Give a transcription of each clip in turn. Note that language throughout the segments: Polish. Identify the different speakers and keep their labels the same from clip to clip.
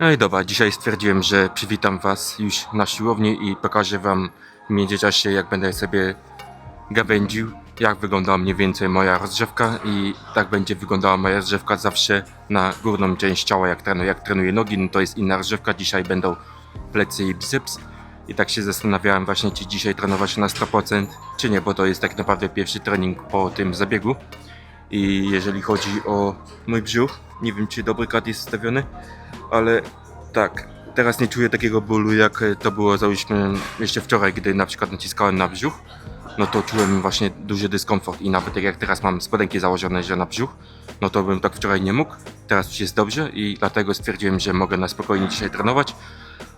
Speaker 1: No i dobra, dzisiaj stwierdziłem, że przywitam Was już na siłowni i pokażę Wam w międzyczasie, jak będę sobie gawędził, jak wyglądała mniej więcej moja rozgrzewka i tak będzie wyglądała moja rozgrzewka zawsze na górną część ciała, jak trenuję, jak trenuję nogi, no to jest inna rozgrzewka, dzisiaj będą plecy i biceps. I tak się zastanawiałem właśnie, czy dzisiaj trenować na 100%, czy nie, bo to jest tak naprawdę pierwszy trening po tym zabiegu. I jeżeli chodzi o mój brzuch, nie wiem czy dobry kat jest stawiony, ale tak, teraz nie czuję takiego bólu jak to było załóżmy jeszcze wczoraj, gdy na przykład naciskałem na brzuch, no to czułem właśnie duży dyskomfort i nawet jak teraz mam spodenki założone, że na brzuch, no to bym tak wczoraj nie mógł, teraz już jest dobrze i dlatego stwierdziłem, że mogę na spokojnie dzisiaj trenować,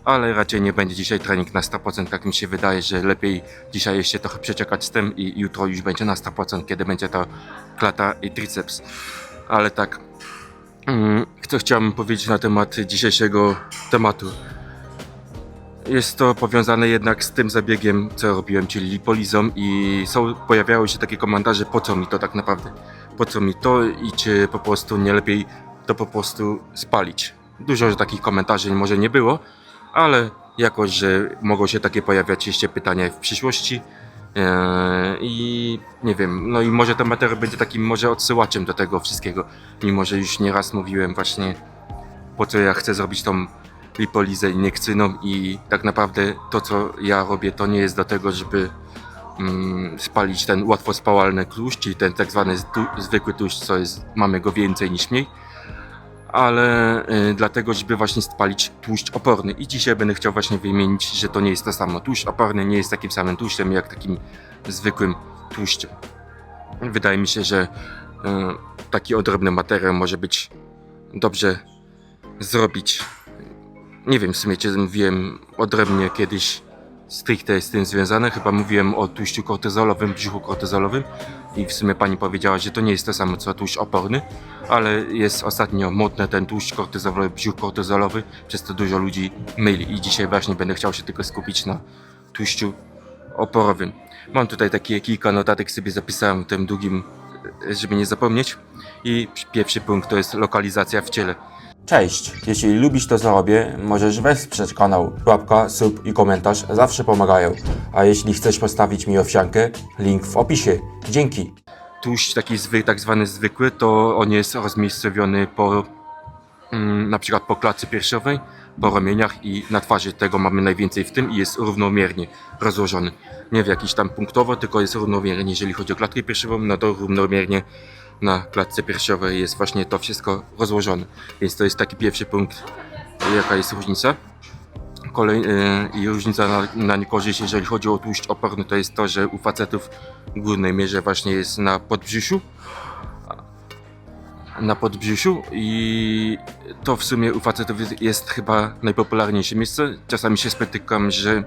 Speaker 1: ale raczej nie będzie dzisiaj trening na 100%, tak mi się wydaje, że lepiej dzisiaj jeszcze trochę przeczekać z tym i jutro już będzie na 100%, kiedy będzie to klata i triceps. Ale tak, co chciałem powiedzieć na temat dzisiejszego tematu. Jest to powiązane jednak z tym zabiegiem, co robiłem, czyli lipolizą i są, pojawiały się takie komentarze, po co mi to tak naprawdę, po co mi to i czy po prostu nie lepiej to po prostu spalić. Dużo takich komentarzy może nie było, ale jakoś, że mogą się takie pojawiać jeszcze pytania w przyszłości i nie wiem, no i może ten materiał będzie takim może odsyłaczem do tego wszystkiego, mimo że już nieraz mówiłem właśnie po co ja chcę zrobić tą lipolizę iniekcyjną i tak naprawdę to co ja robię to nie jest do tego, żeby mm, spalić ten łatwo spałalny tłuszcz, czyli ten tak zwany zwykły tłuszcz, co jest, mamy go więcej niż mniej, ale y, dlatego, żeby właśnie spalić tłuszcz oporny. I dzisiaj będę chciał właśnie wymienić, że to nie jest to samo. Tłuszcz oporny nie jest takim samym tłuszczem jak takim zwykłym tłuszczem. Wydaje mi się, że y, taki odrobny materiał może być dobrze zrobić. Nie wiem w sumie, czy mówiłem odrębnie kiedyś stricte z tym związane. Chyba mówiłem o tłuszczu kortyzolowym, brzuchu kortyzolowym i w sumie pani powiedziała, że to nie jest to samo co tłuszcz oporny, ale jest ostatnio modny ten tłuszcz kortyzolowy, brzuch kortyzolowy, przez to dużo ludzi myli i dzisiaj właśnie będę chciał się tylko skupić na tłuszczu oporowym. Mam tutaj takie kilka notatek sobie zapisałem tym długim, żeby nie zapomnieć. I pierwszy punkt to jest lokalizacja w ciele.
Speaker 2: Cześć! Jeśli lubisz to, co robię, możesz wesprzeć kanał. Łapka, sub i komentarz zawsze pomagają. A jeśli chcesz postawić mi owsiankę, link w opisie. Dzięki!
Speaker 1: tłuszcz taki zwy, tak zwany zwykły, to on jest rozmiejscowiony po mm, na przykład po klatce piersiowej, po ramieniach i na twarzy tego mamy najwięcej w tym i jest równomiernie rozłożony. Nie w jakiś tam punktowo, tylko jest równomiernie. Jeżeli chodzi o klatkę piersiową, no to równomiernie na klatce piersiowej jest właśnie to wszystko rozłożone. Więc to jest taki pierwszy punkt, jaka jest różnica. Kolej, yy, I różnica na, na niekorzyść, jeżeli chodzi o tłuszcz oporny, to jest to, że u facetów w głównej mierze właśnie jest na podbrzusiu. Na podbrzusiu i to w sumie u facetów jest chyba najpopularniejsze miejsce. Czasami się spotykam, że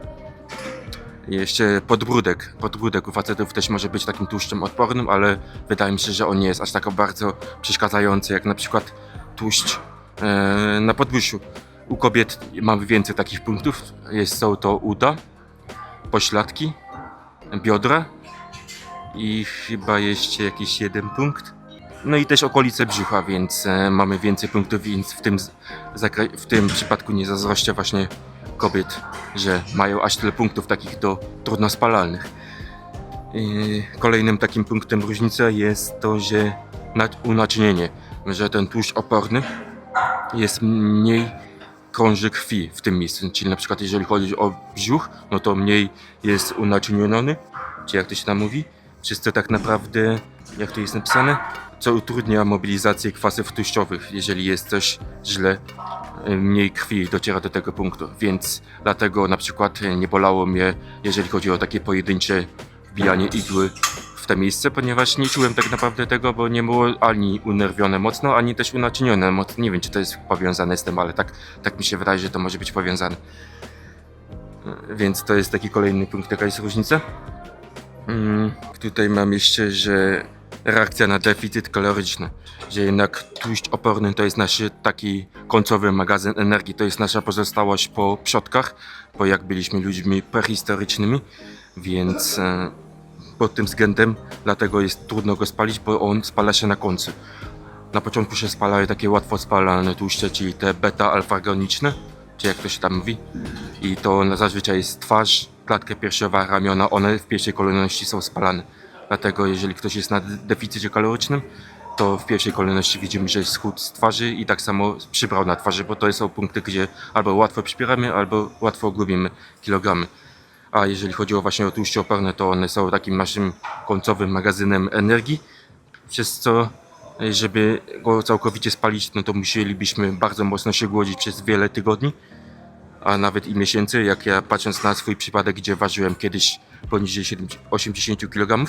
Speaker 1: jeszcze podbródek. Podbródek u facetów też może być takim tłuszczem odpornym, ale wydaje mi się, że on nie jest aż tak bardzo przeszkadzający jak na przykład tłuszcz e, na podbrzusiu. U kobiet mamy więcej takich punktów. Jest, są to uda, pośladki, biodra i chyba jeszcze jakiś jeden punkt. No i też okolice brzucha, więc e, mamy więcej punktów, więc w tym, w tym przypadku nie zazdroszczę właśnie kobiet, że mają aż tyle punktów takich do trudno spalalnych. Kolejnym takim punktem różnicy jest to, że unaczynienie, że ten tłuszcz oporny jest mniej krąży krwi w tym miejscu. Czyli na przykład jeżeli chodzi o brzuch, no to mniej jest unaczyniony, czy jak to się tam mówi, przez to tak naprawdę, jak to jest napisane, co utrudnia mobilizację kwasów tłuszczowych, jeżeli jest coś źle, mniej krwi dociera do tego punktu, więc dlatego na przykład nie bolało mnie, jeżeli chodzi o takie pojedyncze wbijanie igły w to miejsce, ponieważ nie czułem tak naprawdę tego, bo nie było ani unerwione mocno, ani też unaczynione mocno. Nie wiem, czy to jest powiązane z tym, ale tak, tak mi się wydaje, że to może być powiązane. Więc to jest taki kolejny punkt, jaka jest różnica. Mm, tutaj mam jeszcze, że reakcja na deficyt kaloryczny, że jednak tłuszcz oporny to jest nasz taki końcowy magazyn energii, to jest nasza pozostałość po przodkach, bo jak byliśmy ludźmi prehistorycznymi, więc e, pod tym względem dlatego jest trudno go spalić, bo on spala się na końcu. na początku się spalały takie łatwo spalane tłuszcze, czyli te beta-alfagoniczne, czy jak to się tam mówi. I to zazwyczaj jest twarz, klatka piersiowa, ramiona, one w pierwszej kolejności są spalane. Dlatego jeżeli ktoś jest na de- deficycie kalorycznym, to w pierwszej kolejności widzimy, że schód z twarzy i tak samo przybrał na twarzy, bo to są punkty, gdzie albo łatwo przybieramy, albo łatwo gubimy kilogramy. A jeżeli chodzi o właśnie o tłuszcze oporne, to one są takim naszym końcowym magazynem energii, przez co e, żeby go całkowicie spalić, no to musielibyśmy bardzo mocno się głodzić przez wiele tygodni, a nawet i miesięcy, jak ja patrząc na swój przypadek, gdzie ważyłem kiedyś poniżej 70 80 kg,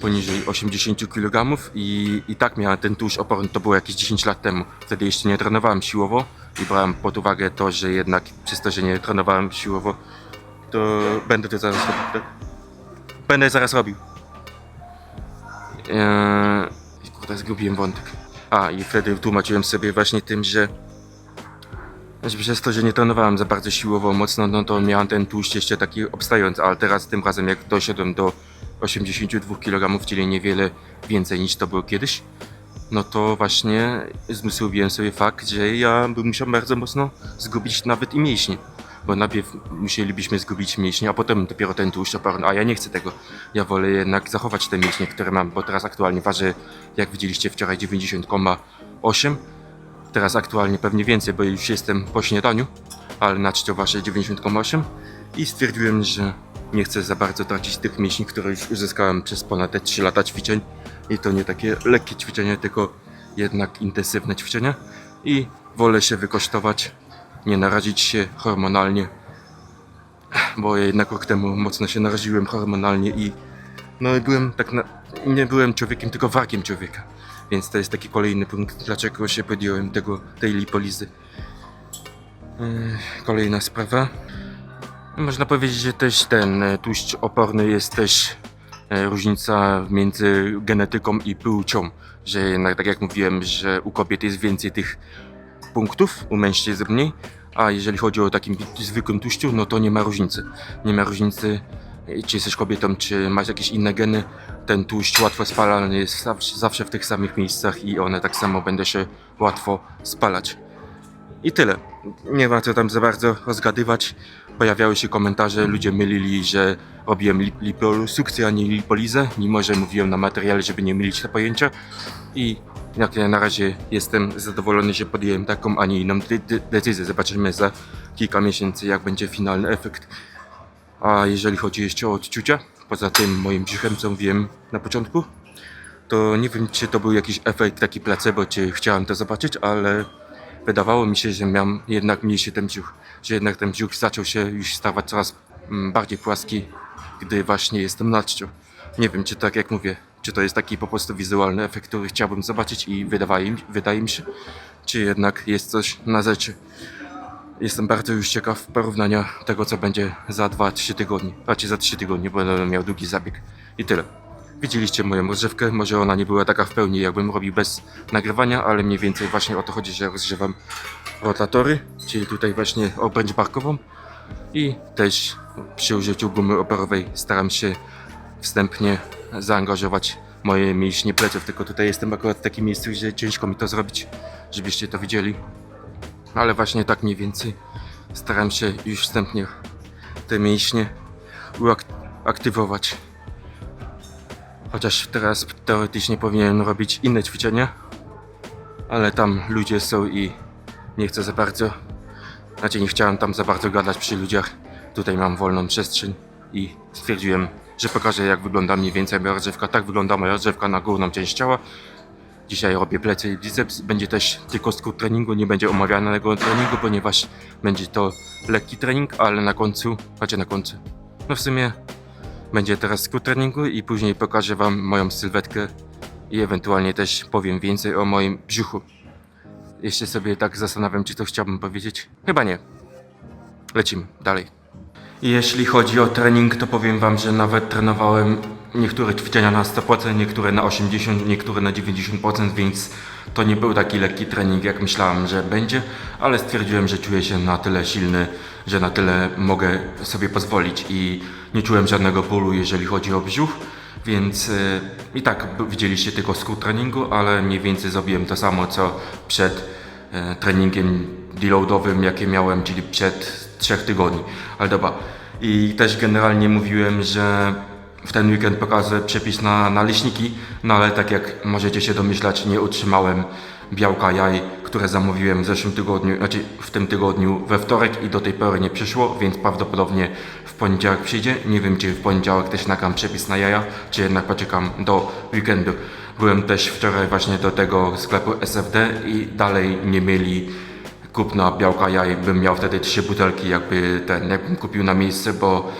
Speaker 1: poniżej 80 kg i, i tak miałem ten tłuszcz oporny, to było jakieś 10 lat temu. Wtedy jeszcze nie trenowałem siłowo i brałem pod uwagę to, że jednak przez to, że nie trenowałem siłowo, to będę to zaraz robił. tak? Będę zaraz robił. Eee, kurde, zgubiłem wątek. A, i wtedy tłumaczyłem sobie właśnie tym, że że przez to, że nie trenowałem za bardzo siłowo mocno, no to miałem ten tłuszcz jeszcze taki obstający, ale teraz tym razem jak doszedłem do 82 kg, czyli niewiele więcej niż to było kiedyś, no to właśnie zmysłowiłem sobie fakt, że ja bym musiał bardzo mocno zgubić nawet i mięśnie. Bo najpierw musielibyśmy zgubić mięśnie, a potem dopiero ten tłuszcz oporny, a ja nie chcę tego. Ja wolę jednak zachować te mięśnie, które mam, bo teraz aktualnie ważę, jak widzieliście wczoraj, 90,8 Teraz aktualnie pewnie więcej, bo już jestem po śniadaniu, ale na czczo wasze 90,8 i stwierdziłem, że nie chcę za bardzo tracić tych mięśni, które już uzyskałem przez ponad te 3 lata ćwiczeń i to nie takie lekkie ćwiczenia, tylko jednak intensywne ćwiczenia i wolę się wykosztować, nie narazić się hormonalnie, bo ja jednak rok temu mocno się naraziłem hormonalnie i no i byłem tak na, nie byłem człowiekiem, tylko warkiem człowieka. Więc to jest taki kolejny punkt, dlaczego się podjąłem tego, tej lipolizy. Yy, Kolejna sprawa. Można powiedzieć, że też ten e, tłuszcz oporny jest też e, różnica między genetyką i płcią. Że jednak, tak jak mówiłem, że u kobiet jest więcej tych punktów, u mężczyzn mniej. A jeżeli chodzi o takim zwykłym tłuszczu, no to nie ma różnicy. Nie ma różnicy, e, czy jesteś kobietą, czy masz jakieś inne geny. Ten tłuszcz łatwo spalany jest zawsze, w tych samych miejscach i one tak samo będą się łatwo spalać. I tyle. Nie co tam za bardzo rozgadywać. Pojawiały się komentarze, ludzie mylili, że robiłem lip- a nie lipolizę, mimo że mówiłem na materiale, żeby nie mylić te pojęcia. I jak ja na razie jestem zadowolony, że podjąłem taką, a nie inną de- de- decyzję. Zobaczymy za kilka miesięcy, jak będzie finalny efekt. A jeżeli chodzi jeszcze o odczucia, poza tym moim brzuchem, co wiem na początku, to nie wiem, czy to był jakiś efekt taki placebo, czy chciałem to zobaczyć, ale wydawało mi się, że miałem jednak mniejszy ten brzuch, że jednak ten brzuch zaczął się już stawać coraz mm, bardziej płaski, gdy właśnie jestem na czciu. Nie wiem, czy tak jak mówię, czy to jest taki po prostu wizualny efekt, który chciałbym zobaczyć i wydaje mi, wydaje mi się, czy jednak jest coś na rzeczy. Jestem bardzo już ciekaw porównania tego, co będzie za 2-3 tygodnie, raczej za 3 tygodnie, bo będę miał długi zabieg. I tyle. Widzieliście moją rozgrzewkę, może ona nie była taka w pełni, jakbym robił bez nagrywania, ale mniej więcej właśnie o to chodzi, że rozgrzewam rotatory, czyli tutaj właśnie obręcz barkową i też przy użyciu gumy operowej staram się wstępnie zaangażować moje mięśnie pleców, tylko tutaj jestem akurat w takim miejscu, gdzie ciężko mi to zrobić, żebyście to widzieli. Ale właśnie tak mniej więcej staram się już wstępnie te mięśnie uaktywować. Chociaż teraz teoretycznie powinienem robić inne ćwiczenia, ale tam ludzie są i nie chcę za bardzo, znaczy nie chciałem tam za bardzo gadać przy ludziach. Tutaj mam wolną przestrzeń i stwierdziłem, że pokażę jak wygląda mniej więcej moja rozgrzewka. Tak wygląda moja rozgrzewka na górną część ciała. Dzisiaj robię plecy i biceps. Będzie też tylko skrót treningu, nie będzie omawianego treningu, ponieważ będzie to lekki trening, ale na końcu, patrzcie na końcu. No w sumie będzie teraz skrót treningu i później pokażę Wam moją sylwetkę i ewentualnie też powiem więcej o moim brzuchu. Jeszcze sobie tak zastanawiam, czy to chciałbym powiedzieć. Chyba nie. Lecimy dalej. Jeśli chodzi o trening, to powiem Wam, że nawet trenowałem niektóre ćwiczenia na 100%, niektóre na 80%, niektóre na 90%, więc to nie był taki lekki trening, jak myślałem, że będzie, ale stwierdziłem, że czuję się na tyle silny, że na tyle mogę sobie pozwolić i nie czułem żadnego bólu, jeżeli chodzi o brzuch. Więc y, i tak widzieliście tylko skrót treningu, ale mniej więcej zrobiłem to samo co przed e, treningiem deloadowym, jakie miałem, czyli przed trzech tygodni. Ale dobra. I też generalnie mówiłem, że w ten weekend pokażę przepis na naleśniki, no ale tak jak możecie się domyślać, nie utrzymałem białka jaj, które zamówiłem w zeszłym tygodniu, znaczy w tym tygodniu we wtorek i do tej pory nie przyszło, więc prawdopodobnie w poniedziałek przyjdzie. Nie wiem, czy w poniedziałek też nagram przepis na jaja, czy jednak poczekam do weekendu. Byłem też wczoraj właśnie do tego sklepu SFD i dalej nie mieli kupna białka jaj, bym miał wtedy trzy butelki, jakby ten, jakbym kupił na miejsce, bo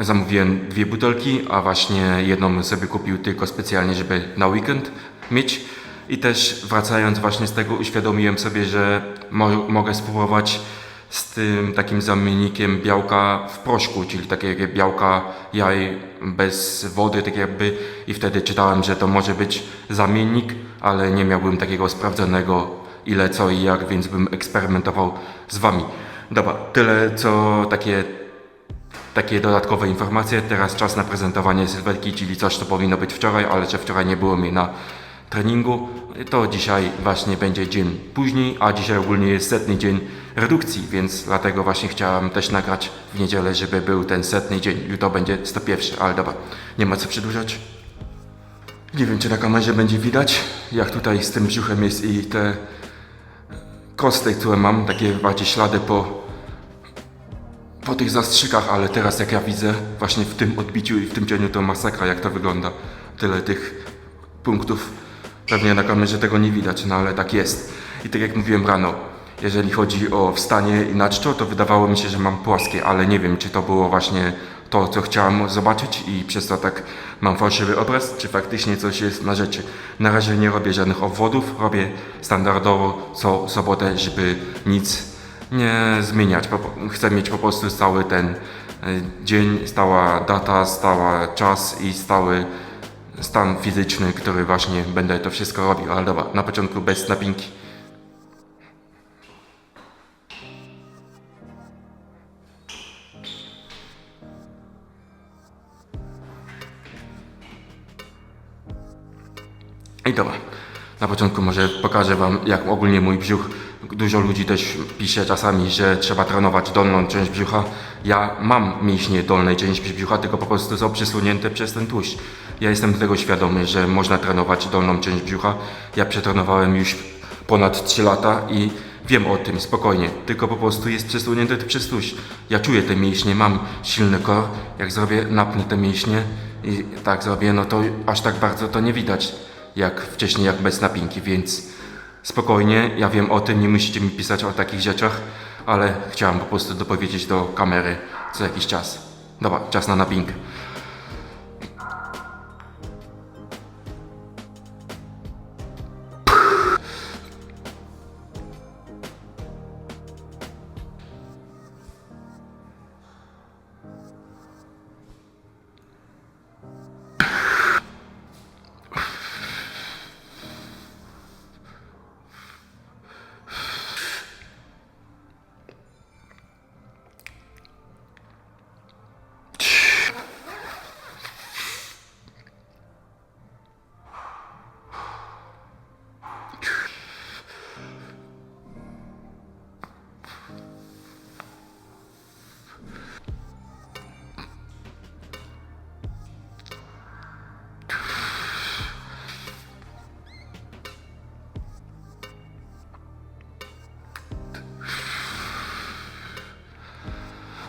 Speaker 1: zamówiłem dwie butelki, a właśnie jedną sobie kupił tylko specjalnie, żeby na weekend mieć. I też wracając właśnie z tego uświadomiłem sobie, że mo- mogę spróbować z tym takim zamiennikiem białka w proszku, czyli takiego białka jaj bez wody, tak jakby i wtedy czytałem, że to może być zamiennik, ale nie miałbym takiego sprawdzonego ile co i jak, więc bym eksperymentował z wami. Dobra, tyle co takie takie dodatkowe informacje. Teraz czas na prezentowanie sylwetki, czyli coś, co powinno być wczoraj, ale że wczoraj nie było mnie na treningu. To dzisiaj właśnie będzie dzień później, a dzisiaj ogólnie jest setny dzień redukcji, więc dlatego właśnie chciałem też nagrać w niedzielę, żeby był ten setny dzień. Jutro będzie 101, ale dobra, nie ma co przedłużać. Nie wiem, czy na kamerze będzie widać, jak tutaj z tym brzuchem jest i te kosty, które mam, takie bardziej ślady po po tych zastrzykach, ale teraz jak ja widzę właśnie w tym odbiciu i w tym cieniu to masakra jak to wygląda. Tyle tych punktów. Pewnie na kamerze tego nie widać, no ale tak jest. I tak jak mówiłem rano, jeżeli chodzi o wstanie i na czczo, to wydawało mi się, że mam płaskie, ale nie wiem, czy to było właśnie to, co chciałem zobaczyć i przez to tak mam fałszywy obraz, czy faktycznie coś jest na rzeczy. Na razie nie robię żadnych obwodów, robię standardowo co sobotę, żeby nic nie zmieniać. Chcę mieć po prostu stały ten e, dzień, stała data, stała czas i stały stan fizyczny, który właśnie będę to wszystko robił. Ale dobra, na początku bez napinki. I dobra. Na początku może pokażę Wam, jak ogólnie mój brzuch. Dużo ludzi też pisze czasami, że trzeba trenować dolną część brzucha. Ja mam mięśnie dolnej części brzucha, tylko po prostu są przesunięte przez ten tłuszcz. Ja jestem tego świadomy, że można trenować dolną część brzucha. Ja przetrenowałem już ponad 3 lata i wiem o tym spokojnie, tylko po prostu jest przesunięte przez tłuszcz. Ja czuję te mięśnie, mam silny kor. Jak zrobię, napnę te mięśnie i tak zrobię, no to aż tak bardzo to nie widać jak wcześniej, jak bez napinki, więc spokojnie, ja wiem o tym, nie musicie mi pisać o takich rzeczach, ale chciałem po prostu dopowiedzieć do kamery co jakiś czas. Dobra, czas na napinkę.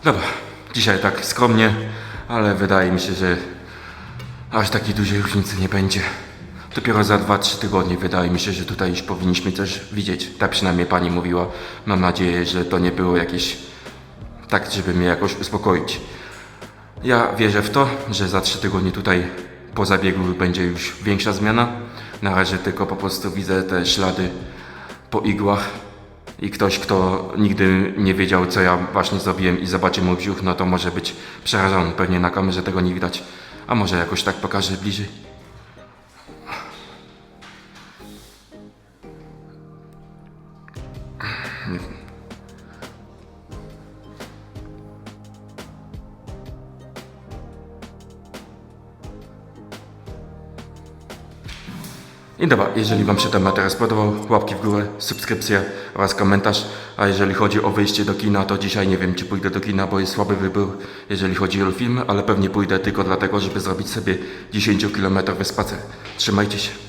Speaker 1: Dobra, dzisiaj tak skromnie, ale wydaje mi się, że aż takiej dużej różnicy nie będzie. Dopiero za 2-3 tygodnie wydaje mi się, że tutaj już powinniśmy coś widzieć. Tak przynajmniej pani mówiła. Mam nadzieję, że to nie było jakieś tak, żeby mnie jakoś uspokoić. Ja wierzę w to, że za 3 tygodnie tutaj po zabiegu będzie już większa zmiana. Na razie tylko po prostu widzę te ślady po igłach i ktoś, kto nigdy nie wiedział, co ja właśnie zrobiłem i zobaczy mój brzuch, no to może być przerażony. Pewnie na kamerze tego nie widać. A może jakoś tak pokażę bliżej. I dobra, jeżeli Wam się ten materiał spodobał, łapki w górę, subskrypcja oraz komentarz. A jeżeli chodzi o wyjście do kina, to dzisiaj nie wiem, czy pójdę do kina, bo jest słaby wybór, jeżeli chodzi o filmy, ale pewnie pójdę tylko dlatego, żeby zrobić sobie 10-kilometrowy spacer. Trzymajcie się.